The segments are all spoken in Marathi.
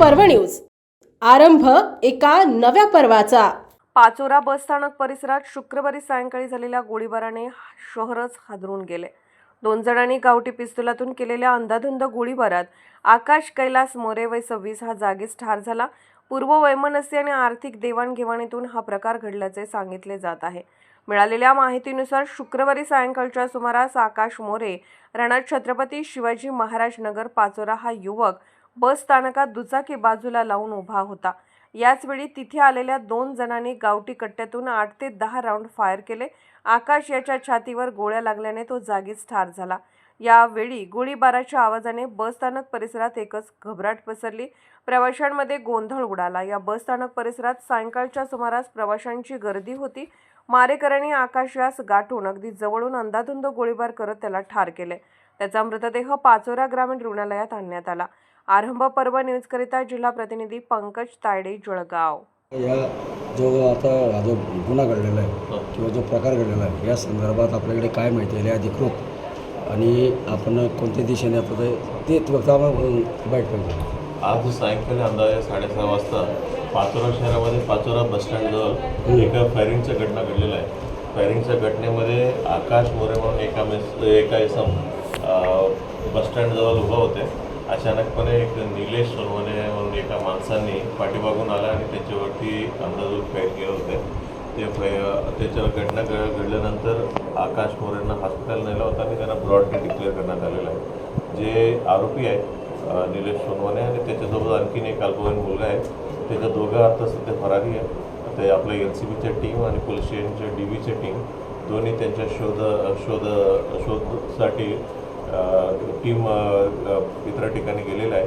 पर्व न्यूज. आरंभ एका नव्या पर्वाचा. पाचोरा बस स्थानक परिसरात शुक्रवारी सायंकाळी झालेल्या गोळीबाराने शहरच हादरून गेले. दोन जणांनी गावठी पिस्तुलातून केलेल्या अंधाधुंद गोळीबारात आकाश कैलास मोरे वय सव्वीस हा जागीच ठार झाला. पूर्व वैमनस्य आणि आर्थिक देवाणघेवाणीतून हा प्रकार घडल्याचे सांगितले जात आहे. मिळालेल्या माहितीनुसार शुक्रवारी सायंकाळच्या सुमारास आकाश मोरे राणा छत्रपती शिवाजी महाराज नगर पाचोरा हा युवक बस स्थानकात दुचाकी बाजूला लावून उभा होता. याचवेळी तिथे आलेल्या दोन जणांनी गावठी कट्ट्यातून आठ ते दहा राऊंड फायर केले. आकाश याच्या छातीवर गोळ्या लागल्याने तो जागीच ठार झाला. यावेळी गोळीबाराच्या आवाजाने बसस्थानक परिसरात एकच घबराट पसरली. प्रवाशांमध्ये गोंधळ उडाला. या बसस्थानक परिसरात सायंकाळच्या सुमारास प्रवाशांची गर्दी होती. मारेकऱ्यांनी आकाश यास गाठून अगदी जवळून अंधाधुंद गोळीबार करत त्याला ठार केले. त्याचा मृतदेह पाचोरा ग्रामीण रुग्णालयात आणण्यात आला. आरंभ पर्व न्यूजकरिता जिल्हा प्रतिनिधी पंकज तायडे जळगाव. या जो आता हा जो गुन्हा घडलेला आहे किंवा जो प्रकार घडलेला आहे या संदर्भात आपल्याकडे काय माहिती आहे? अधिकृत आणि आपण कोणत्या दिशेने आता ते ते फक्त आपण बाईट पाहिजे आज सायंकाळी अंदाजे साडेसहा वाजता पाचोरा शहरामध्ये पाचोरा बसस्टँडजवळ एका फायरिंगच्या घटना घडलेल्या आहे फायरिंगच्या घटनेमध्ये आकाश मोरे म्हणून एका मेस एका इसम बसस्टँडजवळ उभा होते. अचानकपणे एक निलेश सोनवणे म्हणून एका माणसांनी पाठीमागून आला आणि त्याच्यावरती अंदाजून फायर केले होते. ते त्याच्यावर घटना घडल्यानंतर आकाश मोरेंना हॉस्पिटल नेला होता आणि त्यांना ब्रॉडली डिक्लेअर करण्यात आलेलं आहे. जे आरोपी आहे निलेश सोनवणे आणि त्याच्यासोबत आणखीन एक अल्पवयीन मुलगा आहे. त्याच्या दोघं आता सध्या फरारी आहे. ते आपल्या एल सी बीच्या टीम आणि पोलीस स्टेशनच्या डी बीच्या टीम दोन्ही त्यांच्या शोध शोध शोधसाठी टीम इतर ठिकाणी गेलेलं आहे.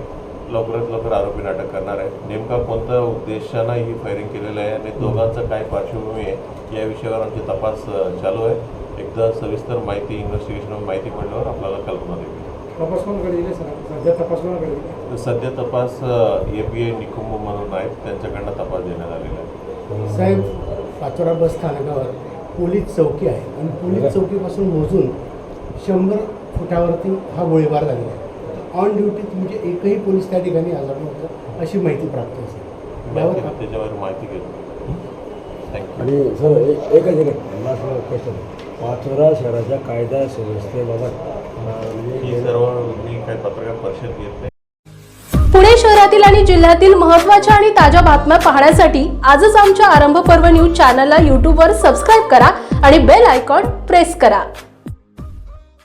लवकरात लवकर आरोपींना अटक करणार आहे. नेमका कोणत्या उद्देशानं ही फायरिंग केलेलं आहे आणि दोघांचं काय पार्श्वभूमी आहे या विषयावर आमचे तपास चालू आहे. एकदा सविस्तर माहिती इन्व्हेस्टिगेशन माहिती पडल्यावर आपल्याला कल्पना देईल सध्या तपास सध्या ए पी आय निकुंभ म्हणून आहेत. त्यांच्याकडनं तपास देण्यात आलेला आहे. साहेब पाचोरा बस स्थानकावर पोलीस चौकी आहे. आणि पोलीस चौकीपासून मोजून शंभर फुटावरती हा गोळीबार झालेला आहे. ऑन ड्युटी तुमचे एकही पोलीस त्या ठिकाणी हजर नव्हतं अशी माहिती प्राप्त यावर माहिती- त्याच्यावर माहिती घेतो आणि सर एक एकच एक लास्ट क्वेश्चन पाचोरा शहराच्या कायदा सुव्यवस्थेबाबत ही म्हणजे सर्व मी काही पत्रकार परिषद घेत नाही. पुणे शहरातील आणि जिल्ह्यातील महत्त्वाच्या आणि ताज्या बातम्या पाहण्यासाठी आजच आमच्या आरंभ पर्व न्यूज चॅनलला यूट्यूबवर सबस्क्राईब करा आणि बेल आयकॉन प्रेस करा.